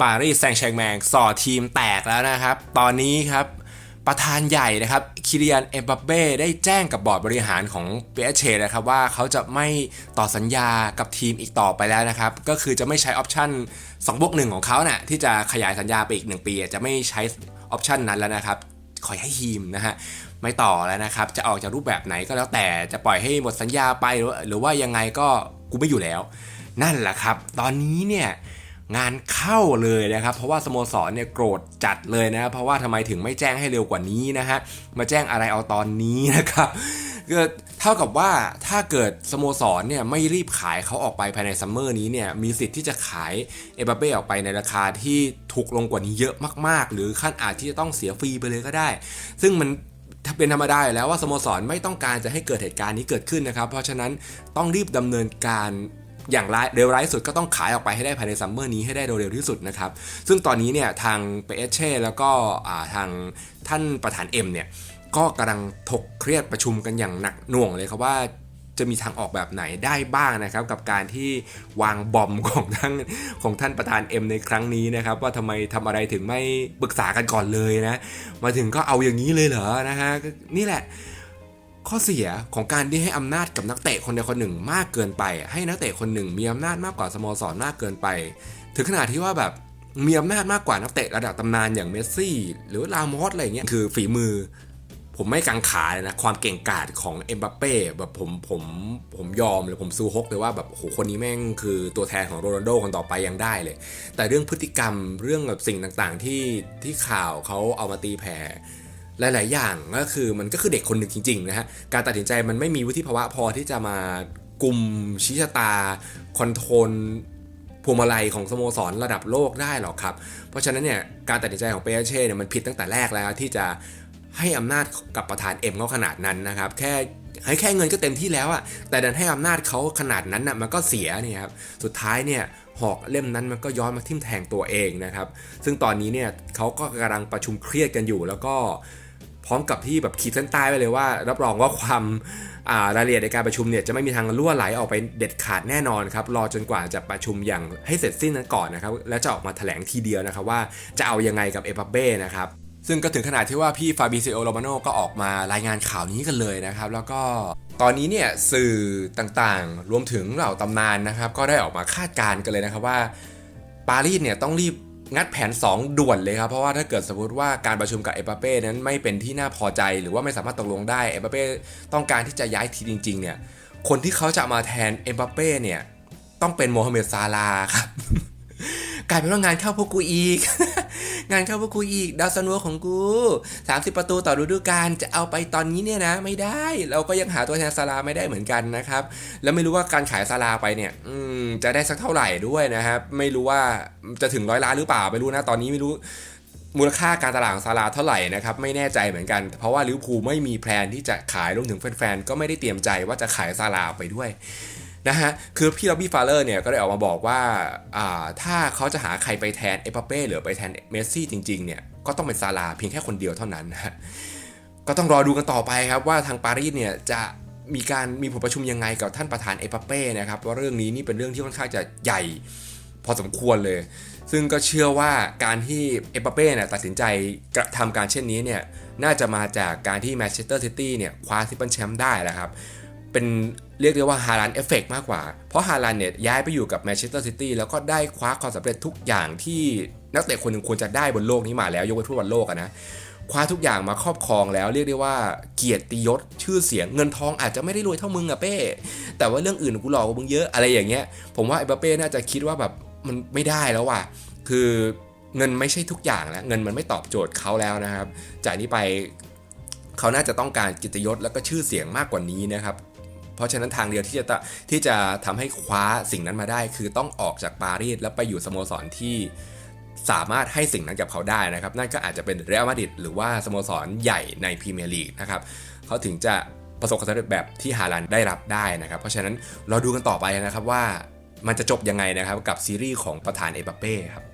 ปารีสแซงต์แชร์แมงส่อทีมแตกแล้วนะครับ ตอนนี้ครับประธานใหญ่นะครับคิริยันเอ็มบัปเป้ได้แจ้งกับบอร์ดบริหารของเปเชนะครับว่าเขาจะไม่ต่อสัญญากับทีมอีกต่อไปแล้วนะครับ ก็คือจะไม่ใช้ออปชั่น2บวกหนึ่งของเขาเนะ่ะที่จะขยายสัญญาไปอีก 1 ปี จะไม่ใช้ออปชั่นนั้นแล้วนะครับขอให้ทีมนะฮะไม่ต่อแล้วนะครับ จะออกจากรูปแบบไหนก็แล้วแต่จะปล่อยให้หมดสัญญาไปหรือว่ายังไงก็กูไม่อยู่แล้ว นั่นแหละครับ ตอนนี้เนี่ย งานเข้าเลยนะครับเพราะว่าสโมสรเนี่ยโกรธจัดเลยนะเพราะว่าทำไมถึงไม่แจ้งให้เร็วกว่านี้นะฮะมาแจ้งอะไรเอาตอนนี้นะครับก็เท่ากับว่าถ้าเกิดสโมสรเนี่ยไม่รีบขายเขาออกไปภายในซัมเมอร์นี้เนี่ยมีสิทธิ์ที่จะขายเอเบเป้ออกไปในราคาที่ถูกลงกว่านี้เยอะมาก ๆ หรือขั้นอาจที่จะต้องเสียฟรีไปเลยก็ได้ ซึ่งมันถ้าเป็นธรรมดาอยู่แล้วว่าสโมสรไม่ต้องการจะให้เกิดเหตุการณ์นี้เกิดขึ้นนะครับ เพราะฉะนั้นต้องรีบดำเนินการ อย่างเร็วร้ายสุดก็ต้องขายออกไปให้ได้ภายในซัมเมอร์นี้ให้ได้โดยเร็วที่สุดนะครับ ซึ่งตอนนี้เนี่ยทางเปเอเช่แล้วก็ทางท่านประธานเอ็มเนี่ยก็กำลังถกเครียดประชุมกันอย่างหนักหน่วงเลยครับว่าจะมีทางออกแบบไหนได้บ้างนะครับ กับการที่วางบอมของทั้งของท่านประธานเอ็มในครั้งนี้นะครับ ว่าทำไมทำอะไรถึงไม่ปรึกษากันก่อนเลยนะ มาถึงก็เอาอย่างนี้เลยเหรอนะฮะนี่แหละ ข้อเสียของการที่ให้อำนาจกับนักเตะคนใดคนหนึ่งมากเกินไป ให้นักเตะคนหนึ่งมีอำนาจมากกว่าสโมสรมากเกินไป ถึงขนาดที่ว่าแบบมีอำนาจมากกว่านักเตะระดับตำนานอย่างเมสซี่ หรือลามอสอะไรเงี้ยคือฝีมือ ผมไม่กังขาเลยนะ ความเก่งกาจของเอ็มบัปเป้แบบผมผมผมยอมเลยผมซูฮกเลยว่าแบบโหคนนี้แม่งคือตัวแทนของโรนัลโดคนต่อไปยังได้เลย แต่เรื่องพฤติกรรมเรื่องแบบสิ่งต่างๆที่ที่ข่าวเขาเอามาตีแผ่ หลาย ๆ อย่างก็คือมันก็คือเด็กคนหนึ่งจริง ๆ นะฮะ การตัดสินใจมันไม่มีวุฒิภาวะพอที่จะมากลุ่มชี้ชะตา คอนโทรลพวงมาลัยของสโมสรระดับโลกได้หรอกครับ เพราะฉะนั้นเนี่ยการตัดสินใจของเปเช่เนี่ยมันผิดตั้งแต่แรกแล้วที่จะให้อำนาจกับประธานเอ็มเขาขนาดนั้นนะครับ แค่ให้แค่เงินก็เต็มที่แล้วอะแต่ดันให้อำนาจเขาขนาดนั้นน่ะมันก็เสียเนี่ยครับสุดท้ายเนี่ยหอกเล่มนั้นมันก็ย้อนมาทิ่มแทงตัวเองนะครับ ซึ่งตอนนี้เนี่ยเขาก็กำลังประชุมเครียดกันอยู่แล้วก็ พร้อมกับที่แบบขีดเส้นใต้ไปเลยว่า รับรองว่าความรายละเอียดในการประชุมเนี่ยจะไม่มีทางล่วไหลออกไปเด็ดขาดแน่นอนครับรอจนกว่าจะประชุมอย่างให้เสร็จสิ้นนั้นก่อนนะครับแล้วจะออกมาแถลงทีเดียวนะครับว่าจะเอายังไงกับเอเปเบ้นะครับซึ่งก็ถึงขนาดที่ว่าพี่ฟาบิซิโอโรมาโนก็ออกมารายงานข่าวนี้กันเลยนะครับ แล้วก็ตอนนี้เนี่ยสื่อต่างๆ รวมถึงเหล่าตำนานนะครับ ก็ได้ออกมาคาดการณ์กันเลยนะครับว่าปารีสเนี่ยต้องรีบ งัดแผน 2 ด่วนเลยครับ เพราะว่าถ้าเกิดสมมติว่าการประชุมกับเอเปเป้นั้นไม่เป็นที่น่าพอใจ หรือว่าไม่สามารถตกลงได้เอเปเป้ต้องการที่จะย้ายทีจริง ๆ เนี่ย คนที่เขาจะมาแทนเอเปเป้เนี่ย ต้องเป็นโมฮัมเหม็ดซาลาครับ กลายเป็นว่างานเข้าพวกกูอีก งานเข้าพวกกูอีกดาวซันโวของกู 30 ประตูต่อฤดูกาลจะเอาไปตอนนี้เนี่ยนะ ไม่ได้ เราก็ยังหาตัวแทนซาลาไม่ได้เหมือนกันนะครับ แล้วไม่รู้ว่าการขายซาลาไปเนี่ยจะได้สักเท่าไหร่ด้วยนะครับ ไม่รู้ว่าจะถึงร้อยล้านหรือเปล่าไม่รู้นะตอนนี้ไม่รู้มูลค่าการตลาดของซาลาเท่าไหร่นะครับไม่แน่ใจเหมือนกัน เพราะว่าลิเวอร์พูลไม่มีแพลนที่จะขายรวมถึงแฟนๆก็ไม่ได้เตรียมใจว่าจะขายซาลาไปด้วย นะฮะ คือพี่ล็อบบี้ฟาเลอร์เนี่ยก็ได้ออกมาบอกว่าอ่า ถ้าเขาจะหาใครไปแทนเอปเป้หรือไปแทนเมสซี่จริงๆเนี่ยก็ต้องเป็นซาลาเพียงแค่คนเดียวเท่านั้นนะก็ต้องรอดูกันต่อไปครับว่าทางปารีสเนี่ยจะมีการมีผลประชุมยังไงกับท่านประธานเอปเป้นะครับว่าเรื่องนี้นี่เป็นเรื่องที่ค่อนข้างจะใหญ่พอสมควรเลย ซึ่งก็เชื่อว่าการที่เอปเป้เนี่ยตัดสินใจกระทำการเช่นนี้เนี่ยน่าจะมาจากการที่แมนเชสเตอร์ซิตี้เนี่ยคว้าซิปเปิลแชมป์ได้แล้วครับ เป็นเรียกได้ว่าฮาลันเอฟเฟกมากกว่า เพราะฮาลันเนี่ยย้ายไปอยู่กับแมนเชสเตอร์ซิตี้แล้วก็ได้คว้าความสำเร็จทุกอย่างที่นักเตะคนหนึ่งควรจะได้บนโลกนี้มาแล้วยกเว้นฟุตบอลโลกนะคว้าทุกอย่างมาครอบครองแล้วเรียกได้ว่าเกียรติยศชื่อเสียงเงินทองอาจจะไม่ได้รวยเท่ามึงอะเป้ แต่ว่าเรื่องอื่นกูหลอกมึงเยอะอะไรอย่างเงี้ย ผมว่าไอ้เป้น่าจะคิดว่าแบบมันไม่ได้แล้วว่ะคือเงินไม่ใช่ทุกอย่างแล้วเงินมันไม่ตอบโจทย์เขาแล้วนะครับ จากนี้ไปเขาน่าจะต้องการกิตยศแล้วก็ชื่อเสียงมากกว่านี้นะครับ เพราะฉะนั้นทางเดียวที่จะที่จะทำให้คว้าสิ่งนั้นมาได้ คือต้องออกจากปารีสแล้วไปอยู่สโมสรที่สามารถให้สิ่งนั้นกับเขาได้นะครับ นั่นก็อาจจะเป็นเรอัลมาดริดหรือว่าสโมสรใหญ่ในพรีเมียร์ลีกนะครับเขาถึงจะประสบความสำเร็จแบบที่ฮาลันได้รับได้นะครับ เพราะฉะนั้นเราดูกันต่อไปนะครับว่ามันจะจบยังไงนะครับกับซีรีส์ของประธานเอเปเป้ครับ